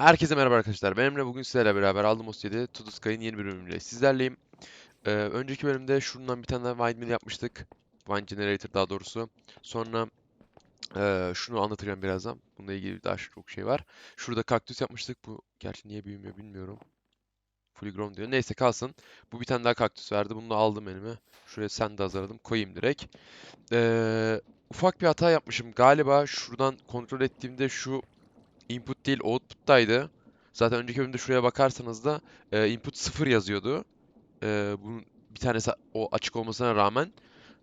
Herkese merhaba arkadaşlar. Ben Emre. Bugün sizlerle beraber Aldım 7 To The yeni bir bölümüyle sizlerleyim. Ee, önceki bölümde şundan bir tane daha windmill yapmıştık. Wind Generator daha doğrusu. Sonra ee, şunu anlatacağım birazdan. Bununla ilgili daha çok şey var. Şurada kaktüs yapmıştık. Bu gerçi niye büyümüyor bilmiyorum. Fully grown diyor. Neyse kalsın. Bu bir tane daha kaktüs verdi. Bunu da aldım elime. Şuraya sen de hazırladım. Koyayım direkt. Ee, ufak bir hata yapmışım. Galiba şuradan kontrol ettiğimde şu input değil output'taydı. Zaten önceki bölümde şuraya bakarsanız da e, input 0 yazıyordu. E, bunun bir tanesi o açık olmasına rağmen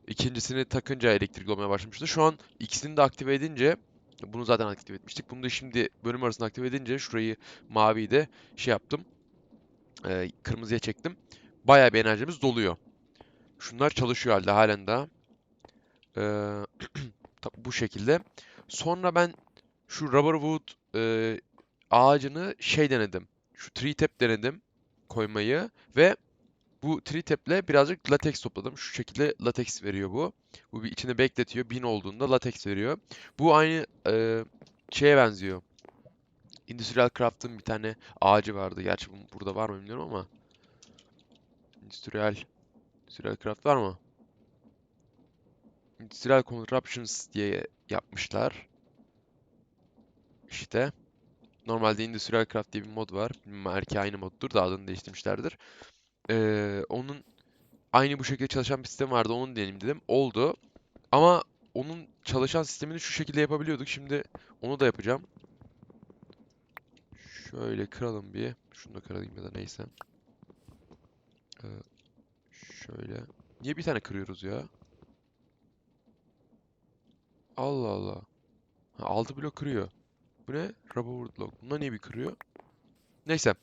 ikincisini takınca elektrikli olmaya başlamıştı. Şu an ikisini de aktive edince bunu zaten aktive etmiştik. Bunu da şimdi bölüm arasında aktive edince şurayı maviyi de şey yaptım. E, kırmızıya çektim. Bayağı bir enerjimiz doluyor. Şunlar çalışıyor halde halen daha. E, bu şekilde. Sonra ben şu Rubberwood e, ağacını şey denedim. Şu tree tap denedim koymayı ve bu tree tap'le birazcık latex topladım. Şu şekilde latex veriyor bu. Bu bir içine bekletiyor. 1000 olduğunda latex veriyor. Bu aynı e, şeye benziyor. Industrial Craft'ın bir tane ağacı vardı. Gerçi bu burada var mı bilmiyorum ama. Industrial Industrial Craft var mı? Industrial Contraptions diye yapmışlar. İşte. Normalde Industrial Craft diye bir mod var. Belki aynı moddur da adını değiştirmişlerdir. Ee, onun aynı bu şekilde çalışan bir sistem vardı. Onu deneyim dedim. Oldu. Ama onun çalışan sistemini şu şekilde yapabiliyorduk. Şimdi onu da yapacağım. Şöyle kıralım bir. Şunu da kırayım ya da neyse. Ee, şöyle. Niye bir tane kırıyoruz ya? Allah Allah. Ha, 6 blok kırıyor. Bu ne? Rubberwood log. Bunlar niye bir kırıyor? Neyse.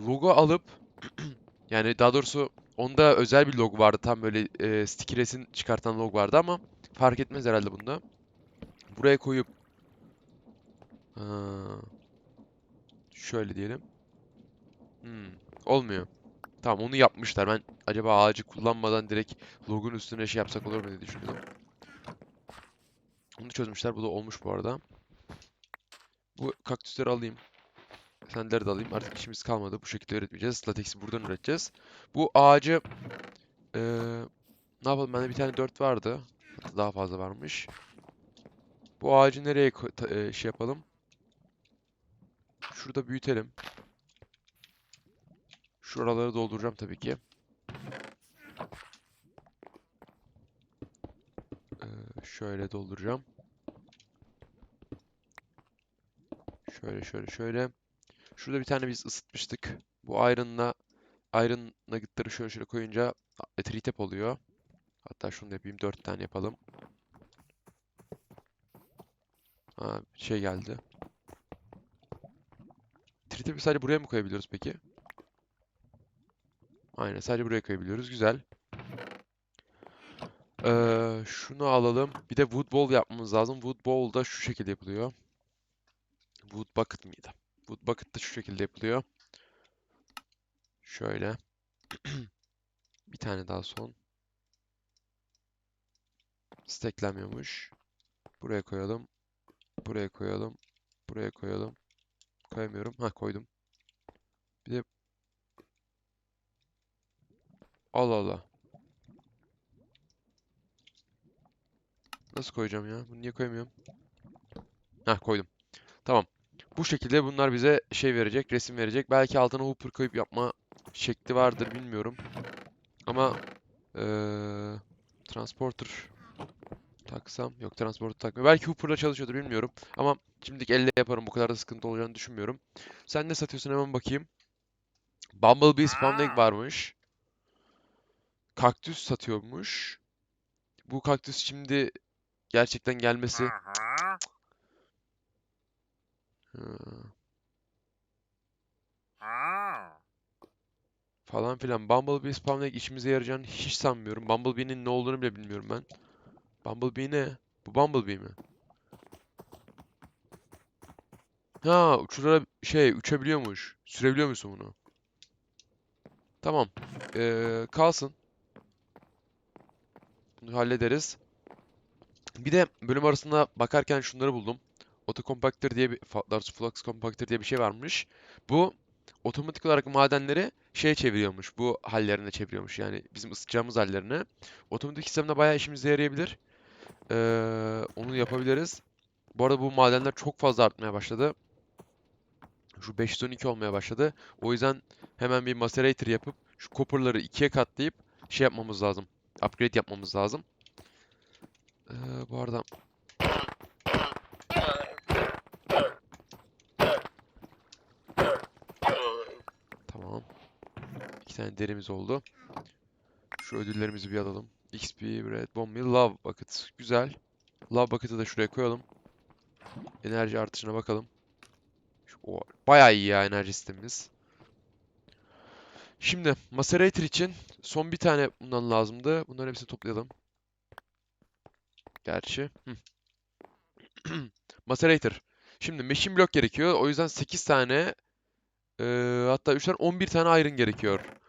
Logo alıp yani daha doğrusu onda özel bir log vardı. Tam böyle e, sticky çıkartan log vardı ama fark etmez herhalde bunda. Buraya koyup ha, şöyle diyelim. Hmm, olmuyor. Tamam onu yapmışlar. Ben acaba ağacı kullanmadan direkt logun üstüne şey yapsak olur mu diye düşündüm. Onu çözmüşler. Bu da olmuş bu arada. Bu kaktüsleri alayım. Sendeleri de alayım. Artık işimiz kalmadı. Bu şekilde üretmeyeceğiz. Latex'i buradan üreteceğiz. Bu ağacı eee, ne yapalım? Bende bir tane 4 vardı. Daha fazla varmış. Bu ağacı nereye eee, şey yapalım? Şurada büyütelim. Şuraları dolduracağım tabii ki. Eee, şöyle dolduracağım. Şöyle şöyle şöyle. Şurada bir tane biz ısıtmıştık. Bu iron'la iron nugget'ları şöyle şöyle koyunca e, tree tap oluyor. Hatta şunu da yapayım. 4 tane yapalım. Ha, şey geldi. Tree tap'i sadece buraya mı koyabiliyoruz peki? Aynen sadece buraya koyabiliyoruz. Güzel. Ee, şunu alalım. Bir de wood bowl yapmamız lazım. Wood bowl da şu şekilde yapılıyor. Wood bucket mıydı? Wood bucket da şu şekilde yapılıyor. Şöyle. Bir tane daha son. Stacklenmiyormuş. Buraya koyalım. Buraya koyalım. Buraya koyalım. Koyamıyorum. Ha koydum. Bir de Allah Allah. Nasıl koyacağım ya? Bunu niye koyamıyorum? Ha koydum. Tamam. Bu şekilde bunlar bize şey verecek, resim verecek. Belki altına hooper koyup yapma şekli vardır bilmiyorum. Ama eee, transporter taksam yok transporter takmıyor. Belki hooper'la çalışıyordur bilmiyorum. Ama şimdilik elle yaparım. Bu kadar da sıkıntı olacağını düşünmüyorum. Sen ne satıyorsun hemen bakayım. Bumblebee spawn egg varmış. Kaktüs satıyormuş. Bu kaktüs şimdi gerçekten gelmesi Hı, falan filan. Bumblebee egg işimize yarayacağını hiç sanmıyorum. Bumblebee'nin ne olduğunu bile bilmiyorum ben. Bumblebee ne? Bu Bumblebee mi? Ha, uçurara şey uçabiliyormuş. Sürebiliyor musun bunu? Tamam. Ee, kalsın. Bunu hallederiz. Bir de bölüm arasında bakarken şunları buldum. Autocompactor diye bir daha Flux Compactor diye bir şey varmış. Bu otomatik olarak madenleri şeye çeviriyormuş. Bu hallerine çeviriyormuş. Yani bizim ısıtacağımız hallerine. Otomatik sistemde bayağı işimize yarayabilir. Ee, onu yapabiliriz. Bu arada bu madenler çok fazla artmaya başladı. Şu 512 olmaya başladı. O yüzden hemen bir macerator yapıp şu copper'ları ikiye katlayıp şey yapmamız lazım. Upgrade yapmamız lazım. Ee, bu arada tamam. İki tane derimiz oldu. Şu ödüllerimizi bir alalım. XP, Red Bomb Love Bucket. Güzel. Love Bucket'ı da şuraya koyalım. Enerji artışına bakalım. O, bayağı iyi ya enerji sistemimiz. Şimdi Macerator için son bir tane bundan lazımdı. Bunların hepsini toplayalım. Gerçi. Macerator. Şimdi machine block gerekiyor. O yüzden 8 tane eee, hatta 3 tane 11 tane iron gerekiyor.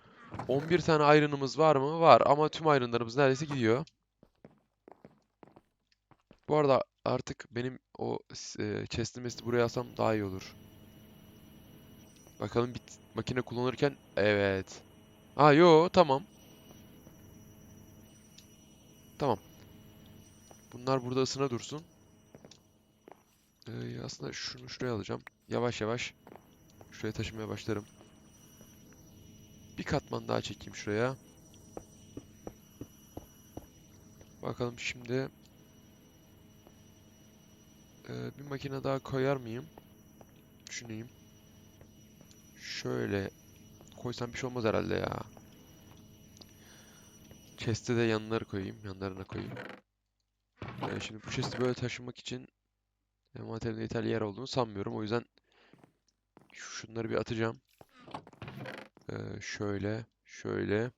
11 tane iron'ımız var mı? Var ama tüm iron'larımız neredeyse gidiyor. Bu arada artık benim o s- eee chest'i mesti buraya alsam daha iyi olur. Bakalım bir makine kullanırken evet. Aa yo tamam. Tamam. Bunlar burada ısına dursun. Ee, aslında şunu şuraya alacağım. Yavaş yavaş şuraya taşımaya başlarım. Bir katman daha çekeyim şuraya. Bakalım şimdi. Ee, bir makine daha koyar mıyım? Düşüneyim. Şöyle koysam bir şey olmaz herhalde ya. Chest'e de yanları koyayım. Yanlarına koyayım. Ee, şimdi bu chest'i böyle taşımak için envanterimde yeterli yer olduğunu sanmıyorum. O yüzden şunları bir atacağım. Ee, şöyle, şöyle.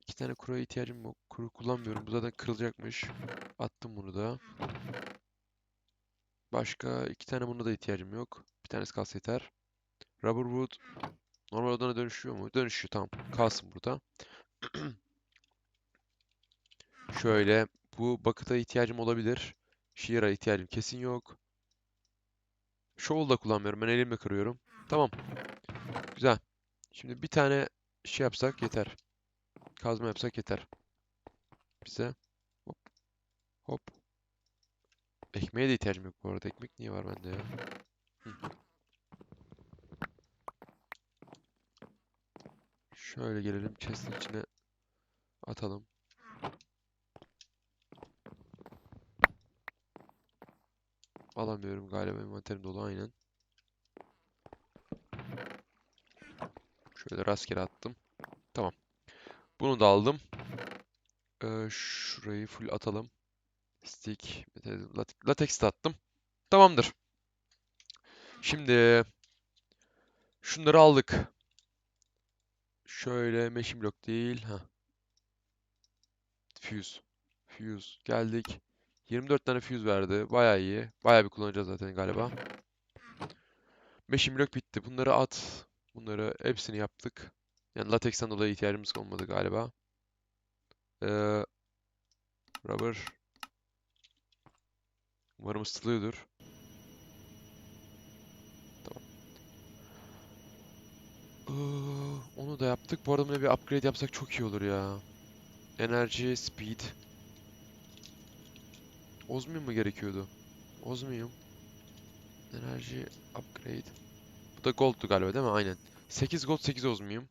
İki tane kuruya ihtiyacım yok. Kuru kullanmıyorum. Bu zaten kırılacakmış. Attım bunu da. Başka iki tane buna da ihtiyacım yok. Bir tanesi kalsa yeter. Rubber wood normal odana dönüşüyor mu? Dönüşüyor tamam. Kalsın burada. Şöyle bu bucket'a ihtiyacım olabilir. Shear'a ihtiyacım kesin yok. Shovel da kullanmıyorum. Ben elimle kırıyorum. Tamam. Güzel. Şimdi bir tane şey yapsak yeter. Kazma yapsak yeter. Bize. Hop. Hop. Ekmeğe de ihtiyacım yok bu arada. Ekmek niye var bende ya? Hı. Şöyle gelelim. Chest'in içine atalım. Alamıyorum galiba. Envanterim dolu aynen. Şöyle rastgele attım. Tamam. Bunu da aldım. Ee, şurayı full atalım. Stick, latex de attım. Tamamdır. Şimdi şunları aldık. Şöyle machine block değil. Ha. Fuse. Fuse. Geldik. 24 tane fuse verdi. Bayağı iyi. Bayağı bir kullanacağız zaten galiba. Machine block bitti. Bunları at. Bunları hepsini yaptık. Yani latexten dolayı ihtiyacımız olmadı galiba. Ee, rubber. Umarım ısıtılıyordur. Tamam. Ee, onu da yaptık. Bu arada bir upgrade yapsak çok iyi olur ya. Enerji, speed. Osmium mu gerekiyordu? Osmium. Enerji, upgrade. Bu da gold'tu galiba değil mi? Aynen. 8 gold, 8 osmium.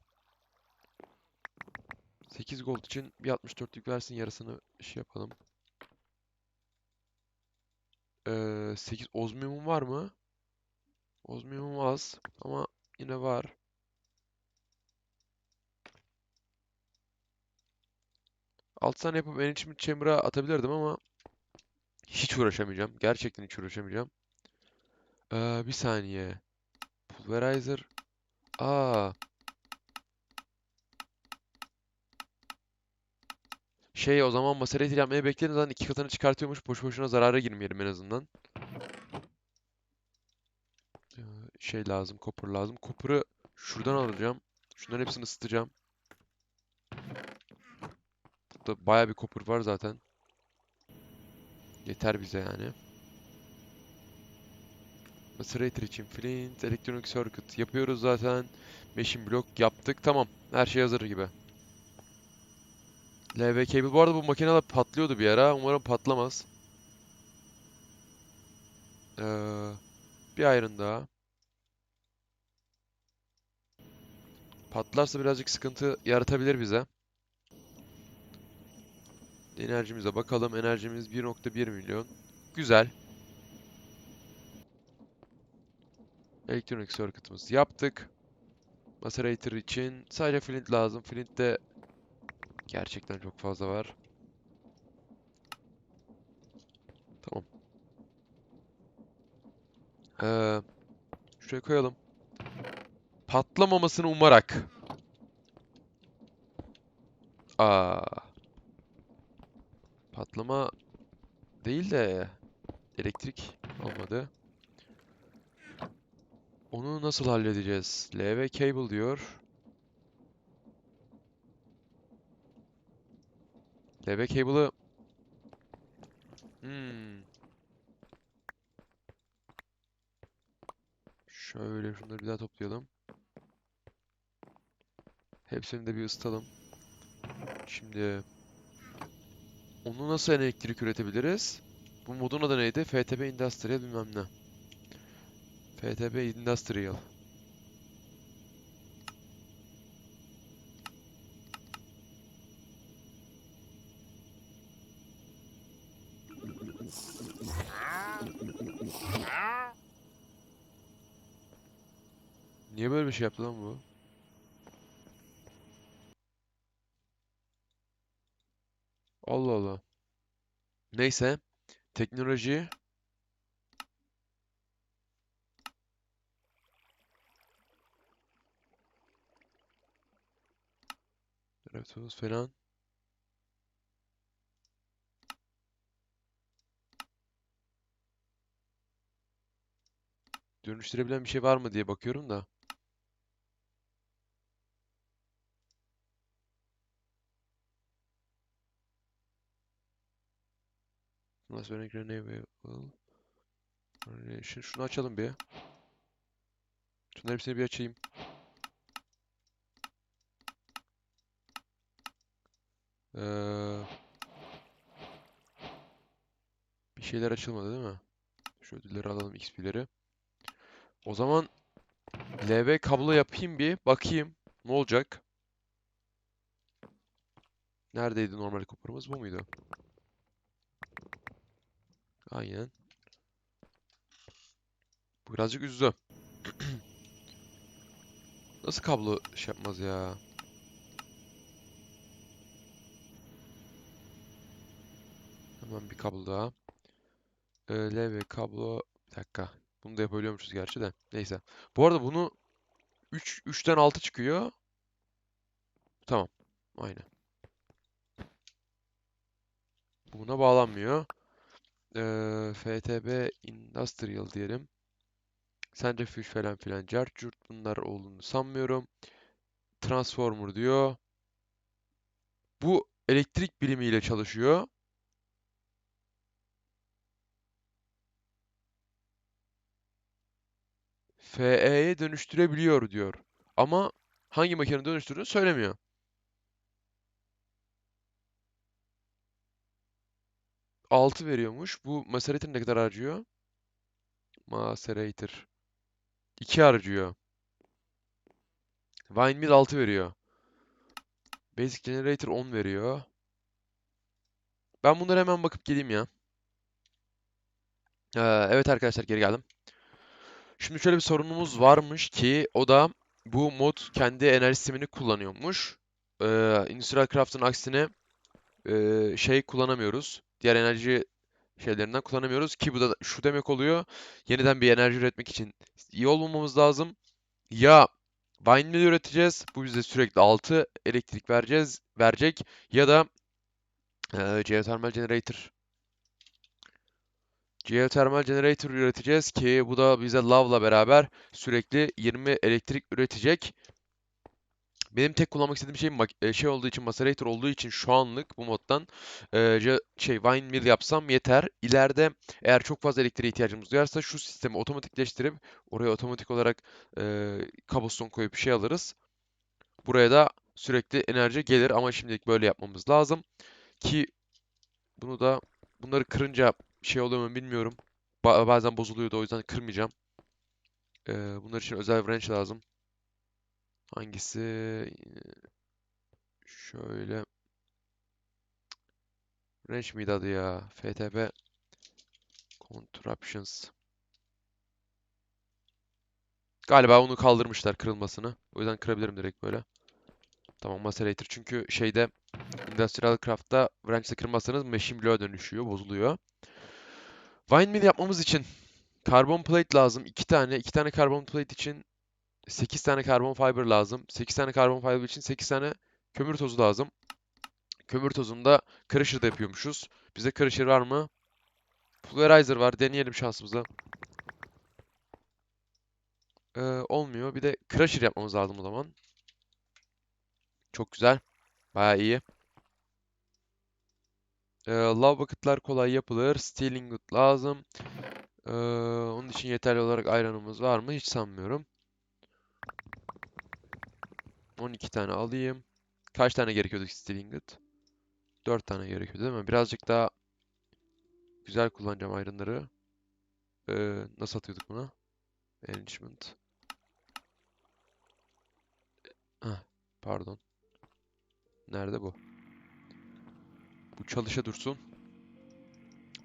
8 gold için bir 64'lük versin yarısını şey yapalım. Ee, 8 osmium'um var mı? Osmium'um az ama yine var. Altı tane yapıp enrichment chamber'a atabilirdim ama hiç uğraşamayacağım. Gerçekten hiç uğraşamayacağım. Ee, bir saniye. Pulverizer. Aa. Şey o zaman Maserati yapmaya bekleyelim zaten iki katını çıkartıyormuş. Boş boşuna zarara girmeyelim en azından. Ee, şey lazım, copper lazım. Copper'ı şuradan alacağım. Şunların hepsini ısıtacağım. Burada bayağı bir copper var zaten. Yeter bize yani. Macerator için flint, electronic circuit yapıyoruz zaten. Machine block yaptık. Tamam. Her şey hazır gibi. LV cable. Bu arada bu makineler patlıyordu bir ara. Umarım patlamaz. Ee, bir iron daha. Patlarsa birazcık sıkıntı yaratabilir bize. Enerjimize bakalım. Enerjimiz 1.1 milyon. Güzel. Elektronik circuit'ımızı yaptık. Macerator için sadece flint lazım. Flint de gerçekten çok fazla var. Tamam. Ee, şuraya koyalım. Patlamamasını umarak. Aa. Patlama değil de elektrik olmadı. Onu nasıl halledeceğiz? LV cable diyor. LV cable'ı hmm. Şöyle şunları bir daha toplayalım. Hepsini de bir ısıtalım. Şimdi onu nasıl elektrik üretebiliriz? Bu modun adı neydi? FTP Industrial bilmem ne. FTP Industrial. Niye böyle bir şey yaptı lan bu? Allah Allah. Neyse. Teknoloji. Retos falan. Dönüştürebilen bir şey var mı diye bakıyorum da. Nasıl örnek renewable Relation. Şunu açalım bir. Şunların hepsini bir açayım. Ee, bir şeyler açılmadı değil mi? Şu ödülleri alalım XP'leri. O zaman LV kablo yapayım bir bakayım ne olacak. Neredeydi normal copper'ımız bu muydu? Aynen. Birazcık üzdü. Nasıl kablo şey yapmaz ya? Hemen bir kablo daha. Ee, LV kablo. Bir dakika. Bunu da yapabiliyormuşuz gerçi de. Neyse. Bu arada bunu 3 3'ten 6 çıkıyor. Tamam. Aynen. Buna bağlanmıyor. Ee, FTB Industrial diyelim. Centrifuge falan filan cart curt bunlar olduğunu sanmıyorum. Transformer diyor. Bu elektrik bilimiyle çalışıyor. FE'ye dönüştürebiliyor diyor. Ama hangi makinenin dönüştürdüğünü söylemiyor. Altı veriyormuş. Bu Macerator ne kadar harcıyor? Macerator. 2 harcıyor. Windmill 6 veriyor. Basic Generator 10 veriyor. Ben bunlara hemen bakıp geleyim ya. Ee, evet arkadaşlar geri geldim. Şimdi şöyle bir sorunumuz varmış ki o da bu mod kendi enerji sistemini kullanıyormuş. Ee, Industrial Craft'ın aksine e, şey kullanamıyoruz. Diğer enerji şeylerinden kullanamıyoruz ki bu da şu demek oluyor. Yeniden bir enerji üretmek için iyi olmamamız lazım. Ya windmill üreteceğiz. Bu bize sürekli 6 elektrik vereceğiz, verecek ya da e, geothermal generator geothermal generator üreteceğiz ki bu da bize lavla beraber sürekli 20 elektrik üretecek. Benim tek kullanmak istediğim şey e, şey olduğu için, Macerator olduğu için şu anlık bu moddan e, şey Wine Mill yapsam yeter. İleride eğer çok fazla elektriğe ihtiyacımız duyarsa şu sistemi otomatikleştirip oraya otomatik olarak e, cobblestone koyup bir şey alırız. Buraya da sürekli enerji gelir ama şimdilik böyle yapmamız lazım. Ki bunu da bunları kırınca şey oluyor mu bilmiyorum. Ba- bazen bozuluyordu o yüzden kırmayacağım. E, bunlar için özel wrench lazım. Hangisi? Şöyle. Wrench miydi adı ya? FTP Contraptions. Galiba onu kaldırmışlar kırılmasını. O yüzden kırabilirim direkt böyle. Tamam Macerator. Çünkü şeyde Industrial Craft'ta wrench'le kırmazsanız Machine Blue'a dönüşüyor, bozuluyor. Wine Mill yapmamız için Carbon Plate lazım. 2 tane. 2 tane Carbon Plate için 8 tane Carbon Fiber lazım. 8 tane Carbon Fiber için 8 tane kömür tozu lazım. Kömür tozunu da Crusher'da yapıyormuşuz. Bize Crusher var mı? Pulverizer var. Deneyelim şansımıza. Ee, olmuyor. Bir de Crusher yapmamız lazım o zaman. Çok güzel. Bayağı iyi. Ee, lava bucket'lar kolay yapılır. Steel ingot lazım. Ee, onun için yeterli olarak ayranımız var mı? Hiç sanmıyorum. 12 tane alayım. Kaç tane gerekiyordu steel ingot? 4 tane gerekiyordu değil mi? Birazcık daha güzel kullanacağım ayranları. Ee, nasıl atıyorduk buna? Arrangement. Heh, pardon. Nerede bu? Bu çalışa dursun.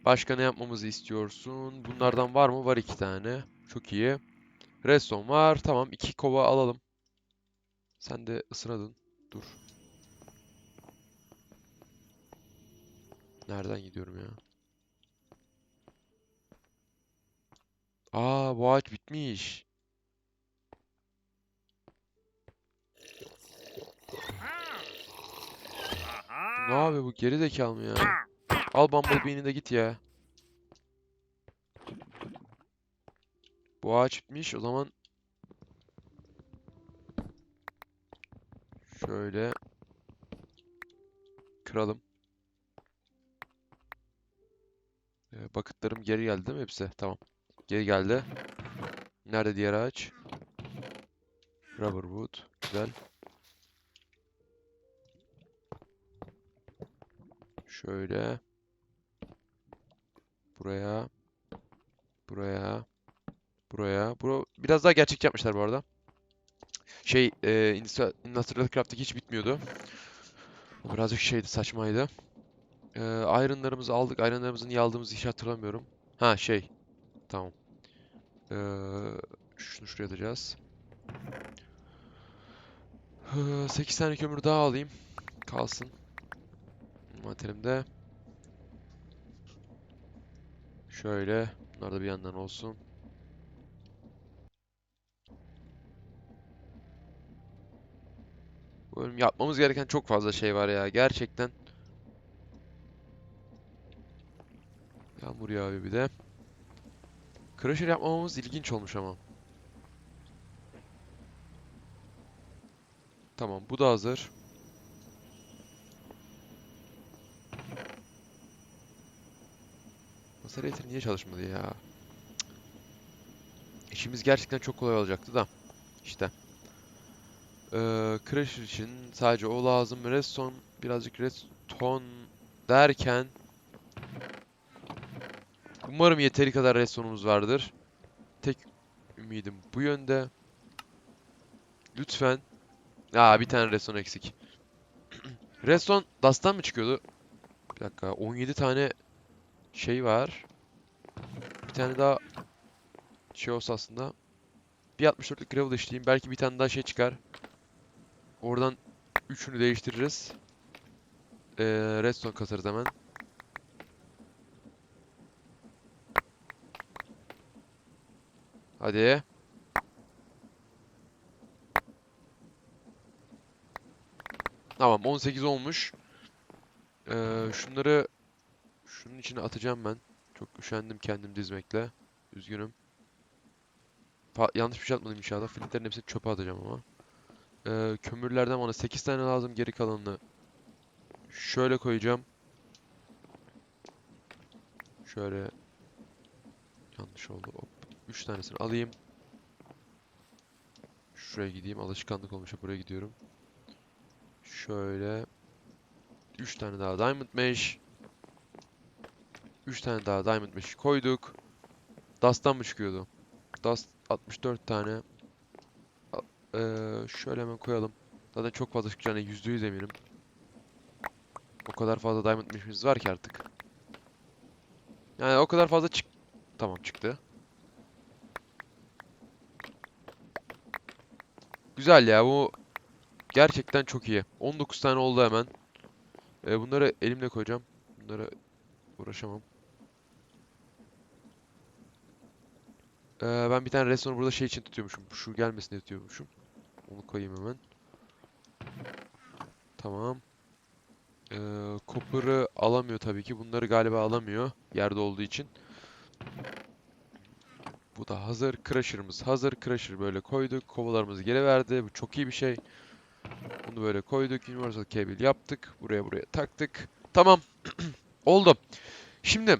Başka ne yapmamızı istiyorsun? Bunlardan var mı? Var iki tane. Çok iyi. Redstone var. Tamam. iki kova alalım. Sen de ısınadın. Dur. Nereden gidiyorum ya? Aa bu ağaç bitmiş. Ne yapıyor bu geri zekalı mı ya? Al Bumblebee'ni de git ya. Bu ağaç bitmiş. O zaman şöyle kıralım. Ee, bucketlarım geri geldi değil mi hepsi? Tamam. Geri geldi. Nerede diğer ağaç? Rubberwood. Güzel. Şöyle. Buraya. Buraya. Buraya. Bu biraz daha gerçekçi yapmışlar bu arada. Şey, e, Industri- Industrial Craft'taki hiç bitmiyordu. Birazcık şeydi, saçmaydı. E, iron'larımızı aldık. Iron'larımızı niye aldığımızı hiç hatırlamıyorum. Ha şey. Tamam. E, şunu şuraya atacağız. 8 tane kömür daha alayım. Kalsın. Materimde. Şöyle. Bunlar da bir yandan olsun. Bu bölüm yapmamız gereken çok fazla şey var ya. Gerçekten. Yağmur yağıyor bir de. Crusher yapmamamız ilginç olmuş ama. Tamam bu da hazır. Macerator niye çalışmadı ya? İşimiz gerçekten çok kolay olacaktı da. İşte. Ee, Crusher için sadece o lazım. Redstone birazcık redstone derken Umarım yeteri kadar redstone'umuz vardır. Tek ümidim bu yönde. Lütfen. Aa bir tane redstone eksik. Redstone Dust'tan mı çıkıyordu? Bir dakika 17 tane şey var. Bir tane daha şey olsa aslında. Bir 64'lük gravel işleyeyim. Belki bir tane daha şey çıkar. Oradan üçünü değiştiririz. Ee, redstone kasarız hemen. Hadi. Tamam 18 olmuş. Ee, şunları şunun içine atacağım ben. Çok üşendim kendim dizmekle. Üzgünüm. Pa- yanlış bir şey atmadım inşallah. Flintlerin hepsini çöpe atacağım ama. Ee, kömürlerden bana 8 tane lazım. Geri kalanını şöyle koyacağım. Şöyle yanlış oldu. Hop. 3 tanesini alayım. Şuraya gideyim. Alışkanlık olmuş. Buraya gidiyorum. Şöyle 3 tane daha Diamond Mesh. 3 tane daha Diamond Mesh koyduk. Dust'tan mı çıkıyordu? Dust 64 tane. Eee, şöyle hemen koyalım. Zaten çok fazla çıkacağına %100 eminim. O kadar fazla Diamond Mesh'imiz var ki artık. Yani o kadar fazla çık... Tamam çıktı. Güzel ya bu gerçekten çok iyi. 19 tane oldu hemen. Ee, bunları elimle koyacağım. Bunlara uğraşamam. Ee, ben bir tane restoranı burada şey için tutuyormuşum. Şu gelmesin diye tutuyormuşum. Onu koyayım hemen. Tamam. Ee, alamıyor tabii ki. Bunları galiba alamıyor. Yerde olduğu için. Bu da hazır. Crusher'ımız hazır. Crusher böyle koyduk. Kovalarımızı geri verdi. Bu çok iyi bir şey. Bunu böyle koyduk. Universal cable yaptık. Buraya buraya taktık. Tamam. Oldu. Şimdi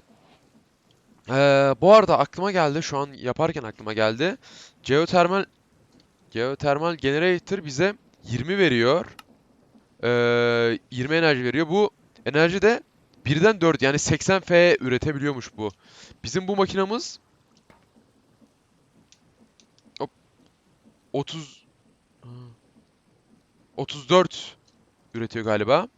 eee, bu arada aklıma geldi. Şu an yaparken aklıma geldi. Geotermal Geotermal generator bize 20 veriyor. Eee 20 enerji veriyor. Bu enerji de birden 4 yani 80 F üretebiliyormuş bu. Bizim bu makinamız Hop. 30 Ha. 34 üretiyor galiba.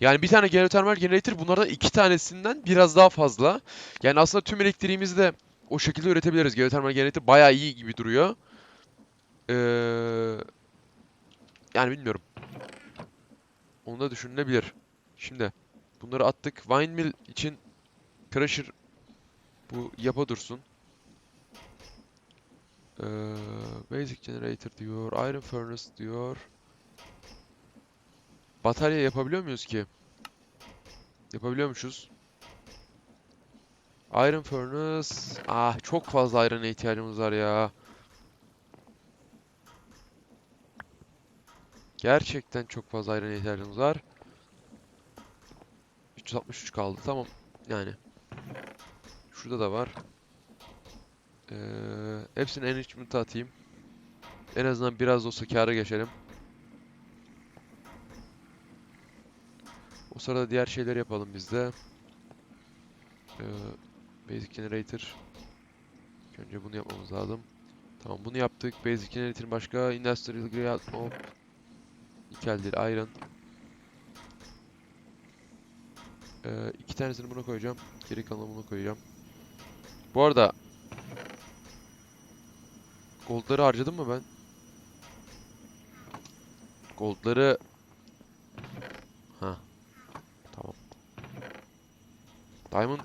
Yani bir tane geotermal generator bunlardan iki tanesinden biraz daha fazla. Yani aslında tüm elektriğimizi de o şekilde üretebiliriz. Geotermal generator bayağı iyi gibi duruyor. Ee, yani bilmiyorum. Onu da düşünülebilir. Şimdi bunları attık. Windmill için Crusher bu yapa dursun. Ee, basic generator diyor. Iron furnace diyor. Batarya yapabiliyor muyuz ki? Yapabiliyormuşuz. Iron furnace. Ah çok fazla iron'a ihtiyacımız var ya. Gerçekten çok fazla iron'a ihtiyacımız var. 363 kaldı. Tamam. Yani. Şurada da var. Ee, hepsini enrichment'a atayım. En azından biraz olsa kâra geçelim. O sırada diğer şeyleri yapalım biz de. Ee, basic generator. Önce bunu yapmamız lazım. Tamam bunu yaptık. Basic generator başka. Industrial grade hop. Nikeldir, iron. Ee, iki tanesini buna koyacağım. Geri kalanını buna koyacağım. Bu arada Gold'ları harcadım mı ben? Gold'ları Ha. Tamam. Diamond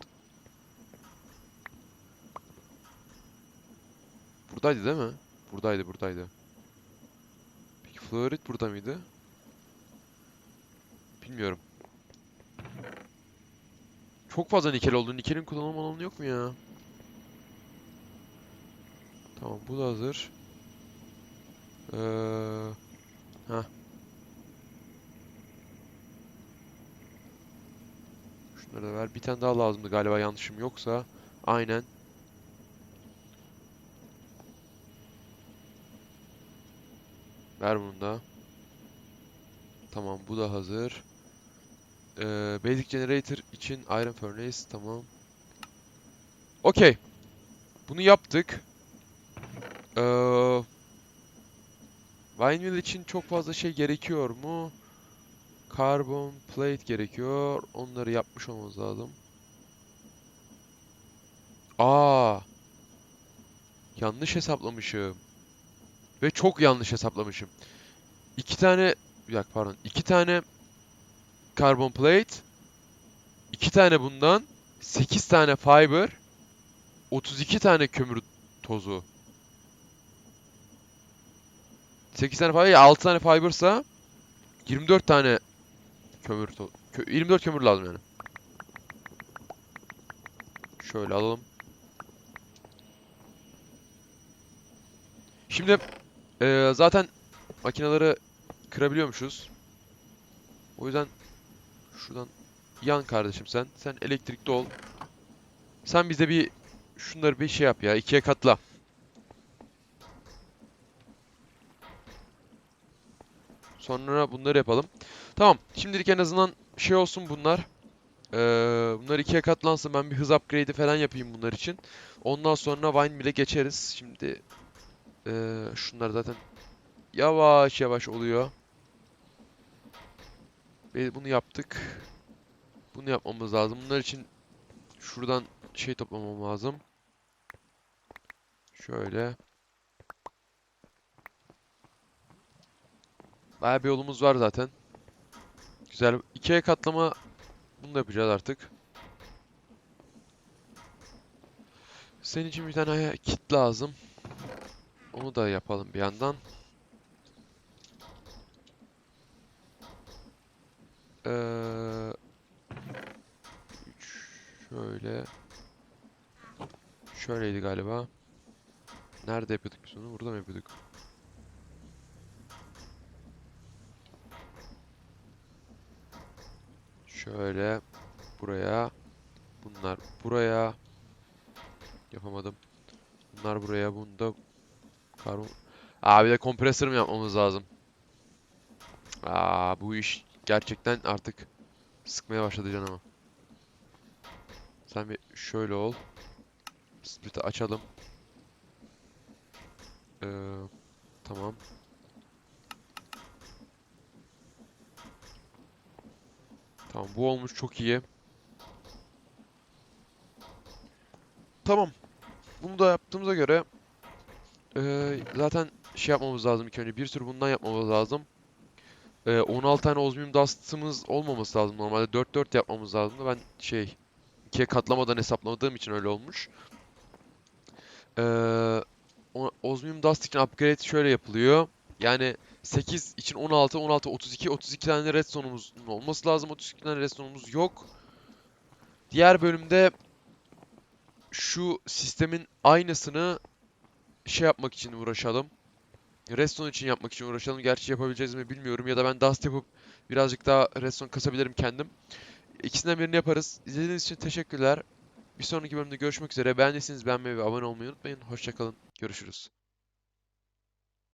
Buradaydı değil mi? Buradaydı, buradaydı. Peki Fluorit burada mıydı? Bilmiyorum. Çok fazla nikel oldu. Nikelin kullanım alanı yok mu ya? Tamam, bu da hazır. Ee, heh. Da ver. Bir tane daha lazımdı galiba yanlışım yoksa. Aynen. Ver bunu da. Tamam bu da hazır. Ee, Basic Generator için Iron Furnace tamam. Okey. Bunu yaptık. Ee, Windmill için çok fazla şey gerekiyor mu? Carbon plate gerekiyor. Onları yapmış olmamız lazım. Aa. Yanlış hesaplamışım. Ve çok yanlış hesaplamışım. İki tane, bir pardon. İki tane carbon plate. iki tane bundan. 8 tane fiber. 32 tane kömür tozu. 8 tane fiber, 6 tane fibersa 24 tane kömür kö 24 kömür lazım yani. Şöyle alalım. Şimdi eee, zaten makineleri kırabiliyormuşuz. O yüzden şuradan yan kardeşim sen. Sen elektrikli ol. Sen bize bir şunları bir şey yap ya. ikiye katla. Sonra bunları yapalım. Tamam. Şimdilik en azından şey olsun bunlar. Ee, bunlar ikiye katlansın. Ben bir hız upgrade'i falan yapayım bunlar için. Ondan sonra Vine bile geçeriz. Şimdi ee, şunlar zaten yavaş yavaş oluyor. Ve bunu yaptık. Bunu yapmamız lazım. Bunlar için şuradan şey toplamam lazım. Şöyle. Bayağı bir yolumuz var zaten. Güzel. İkiye katlama bunu da yapacağız artık. Senin için bir tane kit lazım. Onu da yapalım bir yandan. Ee, şöyle. Şöyleydi galiba. Nerede yapıyorduk biz onu? Burada mı yapıyorduk? Şöyle. Buraya. Bunlar buraya. Yapamadım. Bunlar buraya. Bunda karbon... Aa bir de kompresör mü yapmamız lazım? Aa bu iş gerçekten artık sıkmaya başladı canımı. Sen bir şöyle ol. Split'i açalım. Ee, tamam. Tamam bu olmuş çok iyi. Tamam. Bunu da yaptığımıza göre ee, zaten şey yapmamız lazım ilk önce. Bir sürü bundan yapmamız lazım. Ee, 16 tane Osmium Dust'ımız olmaması lazım. Normalde 4-4 yapmamız lazımdı. Ben şey ikiye katlamadan hesaplamadığım için öyle olmuş. Ee, o- Osmium Dust için upgrade şöyle yapılıyor. Yani 8 için 16, 16, 32, 32 tane redstone'umuz olması lazım. 32 tane redstone'umuz yok. Diğer bölümde şu sistemin aynısını şey yapmak için uğraşalım. Redstone için yapmak için uğraşalım. Gerçi yapabileceğiz mi bilmiyorum. Ya da ben Dust yapıp birazcık daha redstone kasabilirim kendim. İkisinden birini yaparız. İzlediğiniz için teşekkürler. Bir sonraki bölümde görüşmek üzere. Beğendiyseniz beğenmeyi ve abone olmayı unutmayın. Hoşçakalın. Görüşürüz.